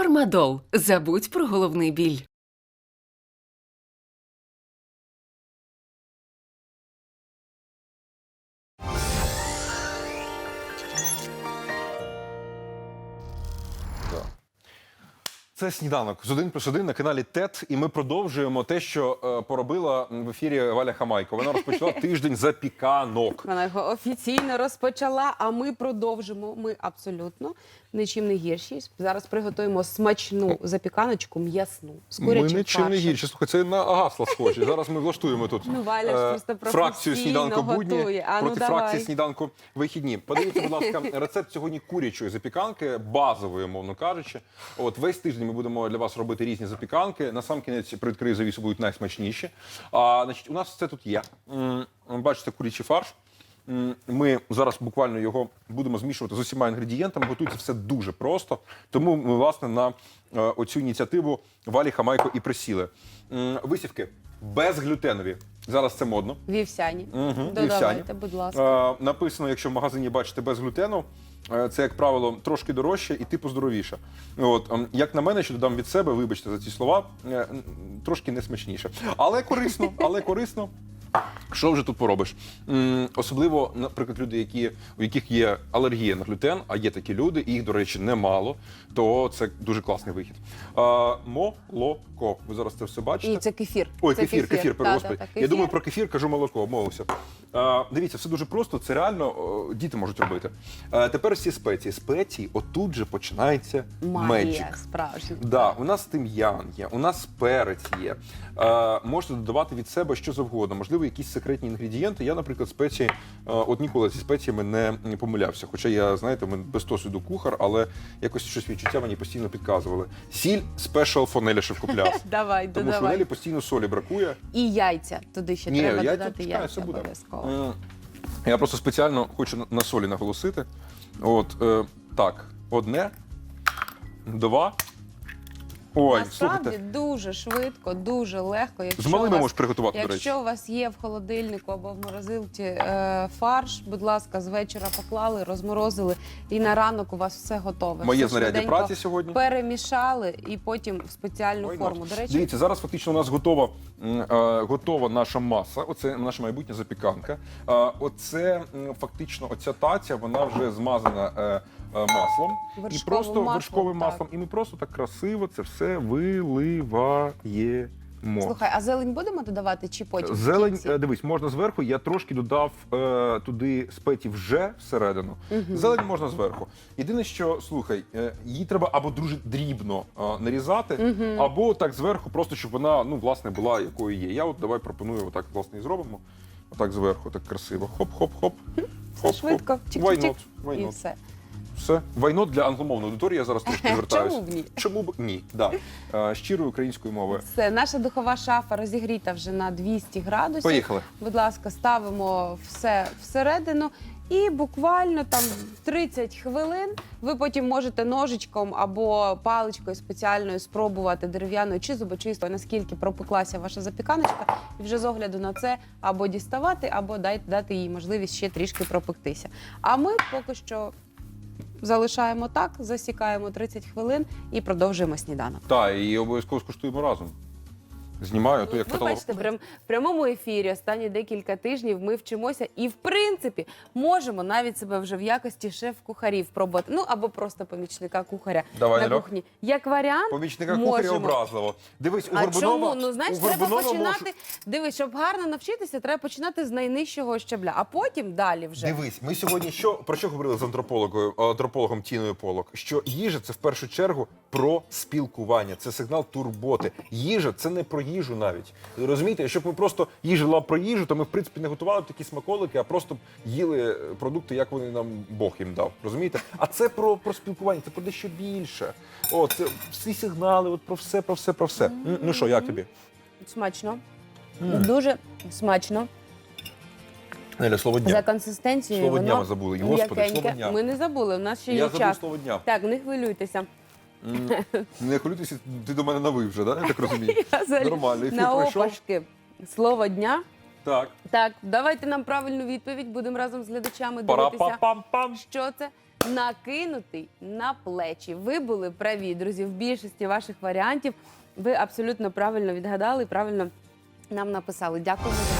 Фармадол. Забудь про головний біль. Це сніданок з 1 плюс 1 на каналі ТЕТ, і ми продовжуємо те, що е, поробила в ефірі Валя Хамайко. Вона розпочала тиждень запіканок. Вона його офіційно розпочала, а ми продовжимо. Ми абсолютно нічим не гірші. Зараз приготуємо смачну запіканочку м'ясну з Ми курячим нічим не фаршем. гірше. Слухай, це на гасла схожі. Зараз ми влаштуємо тут Ну, Валя ж е, просто фракцію професійно сніданку будні готує. А, ну, проти давай. фракції сніданку вихідні. Подивіться, будь ласка, рецепт сьогодні курячої запіканки, базової, мовно кажучи. От весь тиждень ми будемо для вас робити різні запіканки. На сам кінець привідкрию завісу будуть найсмачніші. А значить, у нас все тут є. М, Бачите, курячий фарш. Ми зараз буквально його будемо змішувати з усіма інгредієнтами. Готується все дуже просто. Тому ми, власне, на е, оцю ініціативу Валі Хамайко і присіли. Висівки безглютенові. Зараз це модно. Вівсяні. Мгм, Додавайте, вівсяні. будь ласка. Е, написано, якщо в магазині бачите без глютену, е, це, як правило, трошки дорожче і типу здоровіше. От, ем, як на мене, що додам від себе, вибачте за ці слова, трошки не смачніше. Але корисно, але корисно. Що вже тут поробиш? Особливо, наприклад, люди, які, у яких є алергія на глютен, а є такі люди, і їх, до речі, немало, то це дуже класний вихід. А, молоко. Ви зараз це все бачите. І це кефір. Ой, Це кефір, кефір, Да, господи. да, да, Я думаю про кефір, кажу молоко, обмовився. А, дивіться, все дуже просто, це реально о, діти можуть робити. А, тепер всі спеції. Спеції, отут же починається Магія справжня. Да, у нас тим'ян є, у нас перець є. Е, можете додавати від себе що завгодно. Можливо, якісь секретні інгредієнти. Я, наприклад, спеції, е, от ніколи зі спеціями не, помилявся. Хоча я, знаєте, мен- без досвіду кухар, але якось щось відчуття мені постійно підказували. Сіль спешл фонелі шевкопляс. Давай, Тому що додавай. Нелі постійно солі бракує. І яйця туди ще Ні, треба яйця, додати яйця буде. обов'язково. Я просто спеціально хочу на- на солі наголосити. От е, так, одне, два. Ой, Насправді слухайте. дуже швидко, дуже легко. Якщо З малими у вас- можеш приготувати, до речі. Якщо у вас є в холодильнику або в морозилці е, фарш, будь ласка, з вечора поклали, розморозили, і на ранок у вас все готове. Моє Все знаряддя швиденько праці сьогодні. Перемішали і потім в спеціальну not? форму. До речі, Дивіться, зараз фактично у нас готова, м, е, готова наша маса. Оце наша майбутня запіканка. Е, оце м, фактично оця таця, вона вже змазана е, е, маслом і Вершковим просто маслом, вершковим так. маслом. І ми просто так красиво це все виливаємо. слухай, а зелень будемо додавати чи потім? Зелень, е, дивись, можна зверху. Я трошки додав е, туди спеті вже всередину. Зелень можна зверху. Єдине, що слухай, е, її треба або дуже дрібно е, нарізати, або так зверху, просто щоб вона ну власне була якою є. Я от давай пропоную отак власне і зробимо. Отак зверху, так красиво. Хоп-хоп-хоп. Все швидко. Why Чик-чик-чик. not? І все. Все. Вайнот для англомовної аудиторії я зараз трошки звертаюся. Чому б ні? Чому б ні? Да. Е, Щирою українською мовою. Все, наша духова шафа розігріта вже на 200 градусів. Поїхали. Будь ласка, ставимо все всередину. І буквально там 30 хвилин ви потім можете ножичком або паличкою спеціальною спробувати дерев'яною чи зубочистою, наскільки пропеклася ваша запіканочка, і вже з огляду на це або діставати, або дайте дати їй можливість ще трішки пропектися. А ми поки що залишаємо так, засікаємо 30 хвилин і продовжуємо сніданок. Так, і обов'язково скуштуємо разом. Знімаю, то як Ви фотолог. бачите, прям, в прямому ефірі останні декілька тижнів ми вчимося і, в принципі, можемо навіть себе вже в якості шеф-кухарів пробувати. Ну або просто помічника кухаря Давай, на Альох. кухні. Як варіант, Помічника кухаря можемо. образливо. Дивись, у А Горбунова... чому? Ну знаєш, у треба Горбунова починати. може- Дивись, щоб гарно навчитися, треба починати з найнижчого щабля, а потім далі вже. Дивись, ми сьогодні що про що говорили з антропологою, антропологом Тіною Полок? Що їжа це в першу чергу про спілкування, це сигнал турботи. Їжа це не про їжу навіть. Розумієте, якщо б ми просто їжа була про їжу, то ми в принципі не готували б такі смаколики, а просто б їли продукти, як вони нам Бог їм дав. Розумієте? А це про, про спілкування, це про дещо більше. О, це всі сигнали, от про все, про все, про все. М, Ну що, як тобі? Смачно. Дуже смачно. Неля, слово За консистенцією. Слово дня ми забули. Господи, слово дня. Ми не забули, у нас ще Я є забув час. слово дня. Так, не хвилюйтеся. Не хвилюйтеся, ти до мене на ви вже, да? я так розумію? Я Нормально, ефір на пройшов. опашки. Слово дня. Так. Так, давайте нам правильну відповідь. Будемо разом з глядачами дивитися, що це. накинутий на плечі. Ви були праві, друзі. В більшості ваших варіантів ви абсолютно правильно відгадали, і правильно нам написали. Дякуємо за